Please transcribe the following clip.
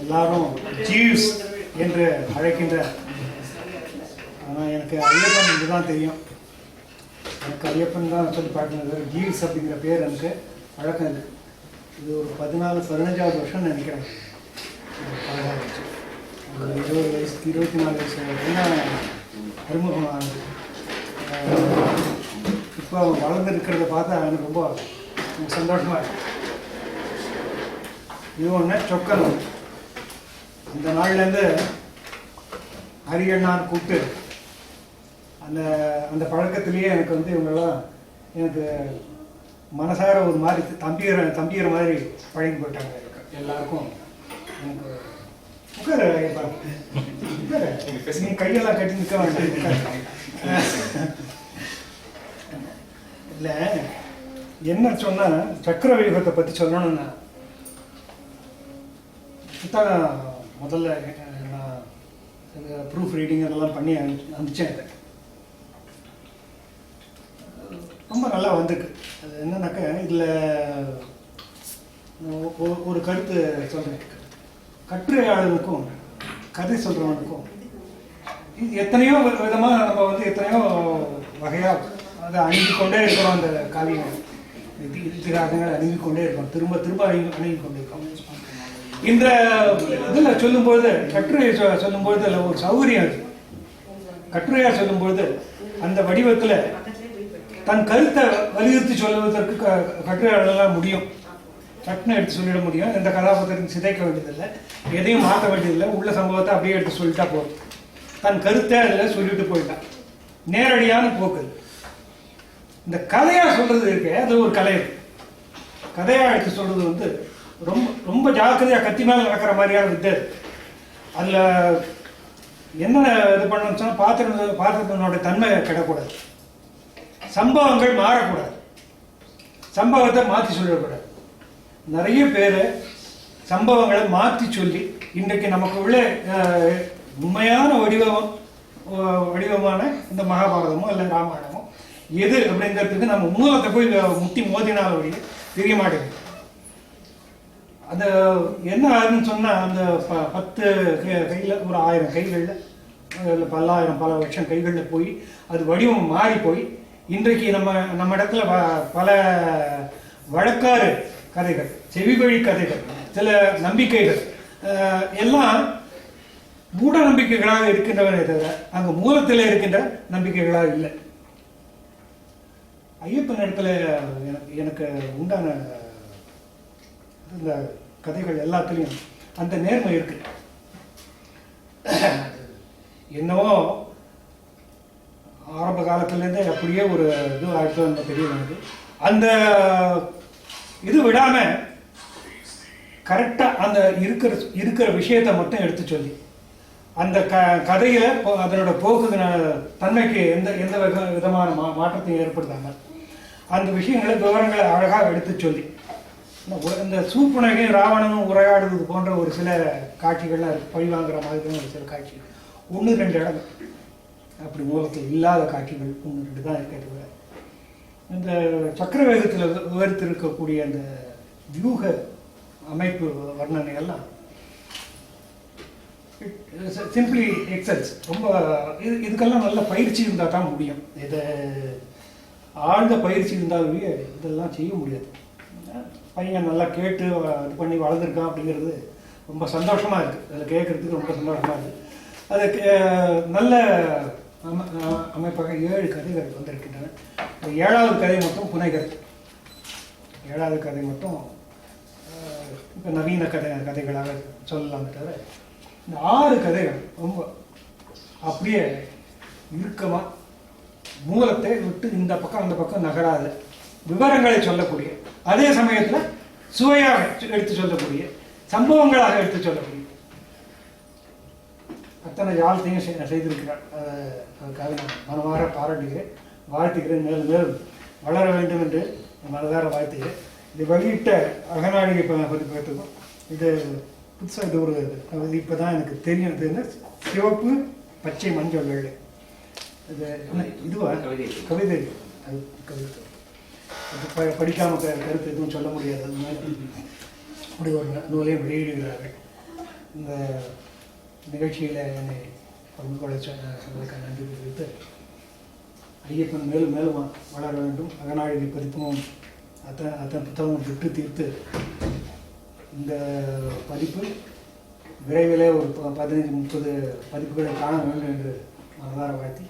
எல்லாரும் ஜீவ்ஸ் என்று அழைக்கின்ற ஆனால் எனக்கு ஐயப்பன் இதுதான் தெரியும். எனக்கு ஐயப்பன் தான் சொல்லி பார்க்கணும். ஜீவ்ஸ் அப்படிங்கிற பேர் எனக்கு வழக்கம் இல்லை. இது ஒரு பதினாலு பதினஞ்சாவது வருஷம் நினைக்கிறேன். ஒரு இருபது வயசு இருபத்தி நாலு வயசு வரைக்கும் அறிமுகம் ஆனது இப்போ வளர்ந்து இருக்கிறத பார்த்தா எனக்கு ரொம்ப சந்தோஷமா இருக்குது இது ஒன்று சொக்கல் இந்த நாள்லேருந்து ஹரியண்ணான்னு கூப்பிட்டு அந்த அந்த பழக்கத்திலேயே எனக்கு வந்து இவங்கெல்லாம் எனக்கு மனசார ஒரு மாதிரி தம்பியர் தம்பியர் மாதிரி பழகி போயிட்டாங்க. எல்லாருக்கும் எனக்கு உட்கார ஐயப்பா. நீ கையெல்லாம் கட்டி நிற்க வேண்டாம். இல்லை என்ன சொன்னால் சக்கர வியூகத்தை பற்றி சொல்லணும்னா தான் முதல்ல நான் ப்ரூஃப் ரீடிங் அதெல்லாம் பண்ணி அனுப்பிச்சேன். இதை ரொம்ப நல்லா வந்திருக்கு. அது என்னன்னாக்கா இதில் ஒரு கருத்து சொல்கிறேன் கட்டுரையாளருக்கும் கதை சொல்கிறவனுக்கும் இது எத்தனையோ விதமாக நம்ம வந்து எத்தனையோ வகையாக அதை அணுகி கொண்டே இருக்கிறோம் அந்த காவியம் இது இதிகாசங்களை அணுகி கொண்டே இருக்கோம். திரும்ப திரும்ப அணுகி அணுகி கொண்டே இருக்கோம் இந்த இதில் சொல்லும்பொழுது கட்டுரையை சொ- சொல்லும்பொழுது அதில் ஒரு சௌகரியம் இருக்கு கட்டுரையாக சொல்லும்பொழுது அந்த வடிவத்தில் தன் கருத்தை வலியுறுத்தி சொல்லுவதற்கு க- கட்டுரையாளர்களால் முடியும். சட்டுன்னு எடுத்து சொல்லிட முடியும். எந்த கதாபாத்திரத்தையும் சிதைக்க வேண்டியதில்லை. எதையும் மாற்ற வேண்டியதில்லை. உள்ள சம்பவத்தை அப்படியே எடுத்து சொல்லிட்டா போதும். தன் கருத்தை அதில் சொல்லிட்டு போயிட்டான் நேரடியான போக்கு. இந்த கதையாக சொல்றது இருக்கே அது ஒரு கலை இருக்கு எடுத்து சொல்றது வந்து ரொம்ப ரொம்ப ஜாக்கிரதையாக கத்தி மேலே நடக்கிற மாதிரியான வித்தை அதில் என்ன இது பண்ணணும்னு சொன்னால் பாத்திரம் பாத்திரத்தினோட தன்மை கிடக்கூடாது. சம்பவங்கள் மாறக்கூடாது. சம்பவத்தை மாற்றி சொல்லக்கூடாது நிறைய பேர் சம்பவங்களை மாற்றி சொல்லி இன்றைக்கு நமக்கு உள்ள உண்மையான வடிவம் வடிவமான இந்த மகாபாரதமோ இல்லை ராமாயணமோ எது அப்படிங்கிறதுக்கு நம்ம மூலத்தை போய் முட்டி மோதினால் வழி தெரிய மாட்டேங்குது. அந்த என்ன ஆகுதுன்னு சொன்னால் அந்த ப- பத்து கை- ஒரு ஆயிரம் கைகளில் அதில் பல்லாயிரம் பல லட்சம் கைகளில் போய் அது வடிவம் மாறி போய் இன்றைக்கு நம்ம நம்ம இடத்துல ப- பல வழக்காறு கதைகள் செவிவழி கதைகள் சில நம்பிக்கைகள் எல்லாம் மூட நம்பிக்கைகளாக இருக்கின்றவனே தவிர அங்கே மூலத்தில் இருக்கின்ற நம்பிக்கைகளாக இல்லை. ஐயப்பன் இடத்துல எனக்கு எனக்கு உண்டான இந்த கதைகள் எல்லாத்துலேயும் அந்த நேர்மை இருக்கு. என்னவோ ஆரம்ப காலத்துலேருந்தே அப்படியே ஒரு இது ஆயிடுச்சு அந்த தெரிய எனக்கு. அந்த இது விடாமல் கரெக்டாக அந்த இருக்கிற இருக்கிற விஷயத்தை மட்டும் எடுத்து சொல்லி. அந்த க கதையில் போ- அதனோட போக்கு தன்மைக்கு எந்த எந்த விதமான மா மாற்றத்தையும் ஏற்படுத்தாங்க அந்த விஷயங்களை விவரங்களை அழகாக எடுத்து சொல்லி. இந்த உ- சூப்புனகையும் ராவணனும் உரையாடுவது போன்ற ஒரு சில காட்சிகள்லாம் இருக்கு வாங்குற மாதிரி ஒரு சில காட்சிகள். ஒன்று ரெண்டு இடம். அப்படி மூலத்தில் இல்லாத காட்சிகள் ஒன்று ரெண்டு தான் இருக்கிறது இந்த சக்கரவேகத்தில் விவரித்து இருக்கக்கூடிய அந்த வியூக அமைப்பு வர்ணனை எல்லாம் சிம்பிளி எக்ஸல்ஸ் ரொம்ப இது இதுக்கெல்லாம் நல்ல பயிற்சி இருந்தால் தான் முடியும். இதை ஆழ்ந்த பயிற்சி இருந்தாலுமே இதெல்லாம் செய்ய முடியாது. பையன் நல்லா கேட்டு இது பண்ணி வளர்ந்துருக்கான் அப்படிங்கிறது ரொம்ப சந்தோஷமாக இருக்குது அதில் கேட்குறதுக்கு ரொம்ப சந்தோஷமாக இருக்குது அதுக்கு நல்ல அமைப்பாக ஏழு கதைகள் வந்திருக்கின்றன. இந்த ஏழாவது கதை மட்டும் புனைகதை ஏழாவது கதை மட்டும் இப்போ நவீன கதை கதைகளாக சொல்லலாம் தவிர இந்த ஆறு கதைகள் ரொம்ப அப்படியே இறுக்கமா மூலத்தை விட்டு இந்த பக்கம் அந்த பக்கம் நகராது. விவரங்களை சொல்லக்கூடிய அதே சமயத்துல சுவையாக எடுத்து சொல்லக்கூடிய சம்பவங்களாக எடுத்து சொல்லக்கூடிய. அத்தனை யாழ்த்தையும் செய்- செய்திருக்கிறார். அதுக்காக நான் மனமாற பாராட்டுகிறேன். வாழ்த்துகிறேன். மேலும் மேலும் வளர வேண்டும் என்று மனதார வாழ்த்துகிறேன். இது வெளியிட்ட அகநாடிகை ப- பதிப்பகத்துக்கும் இது புதுசாக இது ஒரு இப்போ தான் எனக்கு தெரியும். இது சிவப்பு பச்சை மஞ்சள் வெள்ளை. இது இதுவா? கவிதை. கவிதை. அது கவிதை. ப- படிக்காம கருத்து எதுவும் சொல்ல முடியாது. அந்த மாதிரி அப்படி ஒரு நூலையும் வெளியிடுகிறார்கள். இந்த நிகழ்ச்சியில் என்னை பங்கு கொள்ள சொன்ன நன்றி தெரிவித்து ஐயப்பன் மேலும் மேலும் வளர வேண்டும். அகநாழிகை பதிப்பும் அத்தனை அத்தனை புத்தகமும் விட்டு தீர்த்து இந்த பதிப்பு விரைவிலே ஒரு ப- பதினைஞ்சு முப்பது பதிப்புகளை காண வேண்டும் என்று மனதார வாழ்த்தி